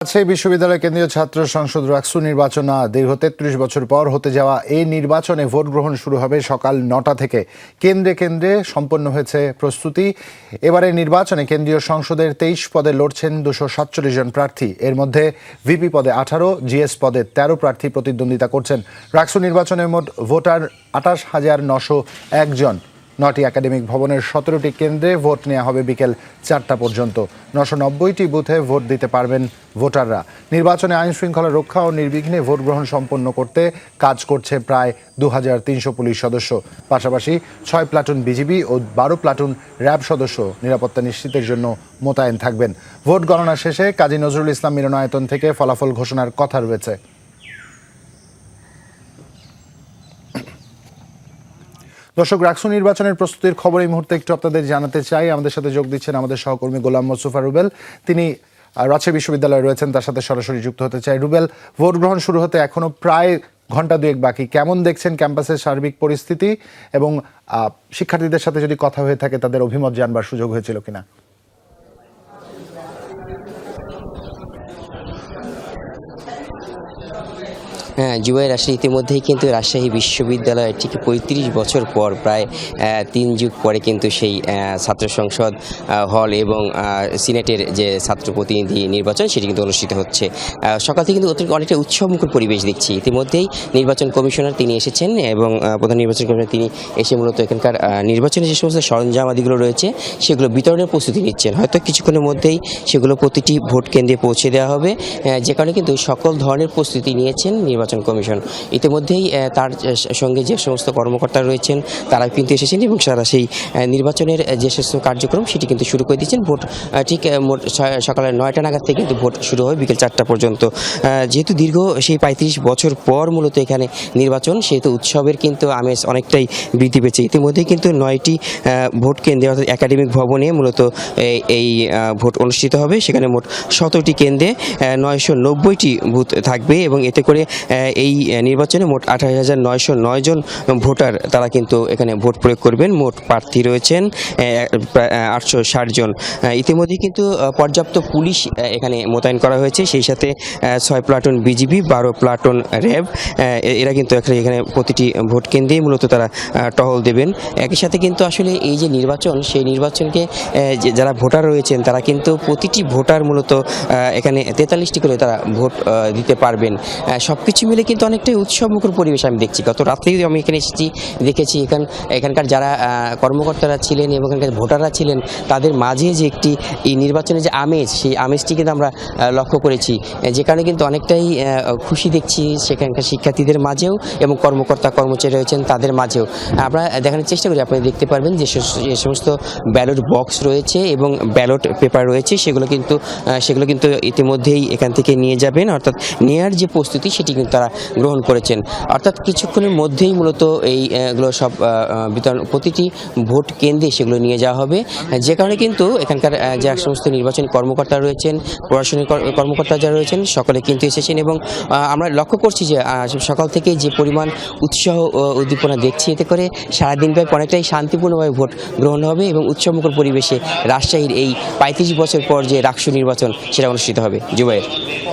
রাজশাহী বিশ্ববিদ্যালয় কেন্দ্রীয় ছাত্র সংসদ রাকসু নির্বাচন দীর্ঘ তেত্রিশ বছর পর হতে যাওয়া এই নির্বাচনে ভোট গ্রহণ শুরু হবে সকাল নটা থেকে। কেন্দ্রে কেন্দ্রে সম্পন্ন হয়েছে প্রস্তুতি। এবারে নির্বাচনে কেন্দ্রীয় সংসদের তেইশ পদে লড়ছেন দুশো সাতচল্লিশ জন প্রার্থী। এর মধ্যে ভিপি পদে আঠারো, জিএস পদে তেরো প্রার্থী প্রতিদ্বন্দ্বিতা করছেন। রাকসু নির্বাচনে মোট ভোটার আঠাশ হাজার নশো একজন নটি একাডেমিক ভবনের সতেরোটি কেন্দ্রে ভোট নেওয়া হবে বিকেল চারটা পর্যন্ত। নশো নব্বইটি বুথে ভোট দিতে পারবেন ভোটাররা। নির্বাচনে আইন শৃঙ্খলা রক্ষা ও নির্বিঘ্নে ভোট গ্রহণ সম্পন্ন করতে কাজ করছে প্রায় দু হাজার তিনশো পুলিশ সদস্য। পাশাপাশি ছয় প্লাটুন বিজিবি ও বারো প্লাটুন র্যাব সদস্য নিরাপত্তা নিশ্চিতের জন্য মোতায়েন থাকবেন। ভোট গণনা শেষে কাজী নজরুল ইসলাম মিলনায়তন থেকে ফলাফল ঘোষণার কথা রয়েছে। দর্শক রাকসু নির্বাচনের প্রস্তুতির খবর এই মুহূর্তে একটু আপনাদের জানাতে চাই। আমাদের সাথে যোগ দিচ্ছেন আমাদের সহকর্মী গোলাম মোস্তফা রুবেল। তিনি রাজশাহী বিশ্ববিদ্যালয়ে রয়েছেন, তার সাথে সরাসরি যুক্ত হতে চাই। রুবেল, ভোট গ্রহণ শুরু হতে এখনও প্রায় ঘণ্টা দুয়েক বাকি। কেমন দেখছেন ক্যাম্পাসের সার্বিক পরিস্থিতি? এবং শিক্ষার্থীদের সাথে যদি কথা হয়ে থাকে, তাদের অভিমত জানবার সুযোগ হয়েছিল কিনা? হ্যাঁ জুবাই রাজশাহী ইতিমধ্যেই কিন্তু রাজশাহী বিশ্ববিদ্যালয় ঠিক পঁয়ত্রিশ বছর পর প্রায় তিন যুগ পরে কিন্তু সেই ছাত্র সংসদ হল এবং সিনেটের যে ছাত্র প্রতিনিধি নির্বাচন সেটি কিন্তু অনুষ্ঠিত হচ্ছে। সকাল থেকে কিন্তু অতিরিক্ত অনেকটা উৎসবমুখর পরিবেশ দেখছি। ইতিমধ্যেই নির্বাচন কমিশনার তিনি এসেছেন এবং প্রধান নির্বাচন কমিশনার তিনি এসে মূলত এখানকার আহ, নির্বাচনের যে সমস্ত সরঞ্জাম আদিগুলো রয়েছে সেগুলো বিতরণের প্রস্তুতি নিচ্ছেন। হয়তো কিছুক্ষণের মধ্যেই সেগুলো প্রতিটি ভোট কেন্দ্রে পৌঁছে দেওয়া হবে। যে কারণে কিন্তু সকল ধরনের প্রস্তুতি নিয়েছেন নির্বাচন কমিশন। ইতিমধ্যেই তার সঙ্গে যে সমস্ত কর্মকর্তা রয়েছেন তারা কিন্তু এসেছেন এবং তারা সেই নির্বাচনের যে সমস্ত কার্যক্রম, সেটি কিন্তু শুরু করে দিয়েছেন। ভোট ঠিক সকালে নয়টা নাগাদ থেকে কিন্তু ভোট শুরু হয় বিকেল চারটা পর্যন্ত। যেহেতু দীর্ঘ সেই পঁয়ত্রিশ বছর পর মূলত এখানে নির্বাচন, সেহেতু উৎসবের কিন্তু আমেজ অনেকটাই বৃদ্ধি পেয়েছে। ইতিমধ্যেই কিন্তু নয়টি ভোট কেন্দ্রে, অর্থাৎ একাডেমিক ভবনে মূলত এই- এই ভোট অনুষ্ঠিত হবে। সেখানে মোট সতেরোটি কেন্দ্রে নয়শো নব্বইটি বুথ থাকবে। এবং এতে করে এই নির্বাচনে মোট আঠাশ হাজার নয়শো নয় জন ভোটার তারা কিন্তু এখানে ভোট প্রয়োগ করবেন। মোট প্রার্থী রয়েছেন আটশো ষাট জন। আহ, ইতিমধ্যেই কিন্তু পর্যাপ্ত পুলিশ এখানে মোতায়েন করা হয়েছে। সেই সাথে ছয় প্লাটুন বিজিবি বারো প্লাটুন র্যাব এরা কিন্তু এখানে প্রতিটি ভোট কেন্দ্রেই মূলত তারা টহল দেবেন। একই সাথে কিন্তু আসলে এই যে নির্বাচন সেই নির্বাচনকে যারা ভোটার রয়েছেন তারা কিন্তু প্রতিটি ভোটার মূলত এখানে তেতাল্লিশটি করে তারা ভোট দিতে দিতে পারবেন। সব কিছু মিলে কিন্তু অনেকটাই উৎসবমুখর পরিবেশ আমি দেখছি। গত রাত্রেই আমি এখানে এসেছি, দেখেছি এখান এখানকার যারা কর্মকর্তারা ছিলেন এবং এখানকার ভোটাররা ছিলেন, তাদের মাঝে যে একটি এই নির্বাচনের যে আমেজ, সেই আমেজটি কিন্তু আমরা লক্ষ্য করেছি। যে কারণে কিন্তু অনেকটাই খুশি দেখছি সেখানকার শিক্ষার্থীদের মাঝেও এবং কর্মকর্তা, কর্মচারী রয়েছেন তাদের মাঝেও। আমরা দেখানোর চেষ্টা করি, আপনি দেখতে পারবেন যে সমস্ত ব্যালট বক্স রয়েছে এবং ব্যালট পেপার রয়েছে, সেগুলো কিন্তু সেগুলো কিন্তু ইতিমধ্যেই এখান থেকে নিয়ে যাবেন। অর্থাৎ নেয়ার যে প্রস্তুতি সেটি কিন্তু তারা গ্রহণ করেছেন। অর্থাৎ কিছুক্ষণের মধ্যেই মূলত এইগুলো সব বিতরণ প্রতিটি ভোট কেন্দ্রে সেগুলো নিয়ে যাওয়া হবে। যে কারণে কিন্তু এখানকার যে সমস্ত নির্বাচন কর্মকর্তা রয়েছেন, প্রশাসনিক কর্মকর্তা যারা রয়েছেন, সকলে কিন্তু এসেছেন এবং আমরা লক্ষ্য করছি যে সকাল থেকে যে পরিমাণ উৎসাহ উদ্দীপনা দেখছি এতে করে সারাদিন ব্যাপী অনেকটাই শান্তিপূর্ণভাবে ভোট গ্রহণ হবে এবং উৎসবমুখর পরিবেশে রাজশাহীর এই পঁয়ত্রিশ বছর পর যে রাকসু নির্বাচন সেটা অনুষ্ঠিত হবে। জুবাইয়ের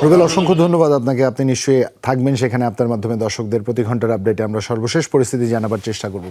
রুবেল, অসংখ্য ধন্যবাদ আপনাকে। আপনি নিশ্চয়ই থাকবেন, সেখানে আপনার মাধ্যমে দর্শকদের প্রতি ঘণ্টার আপডেটে আমরা সর্বশেষ পরিস্থিতি জানাবার চেষ্টা করব।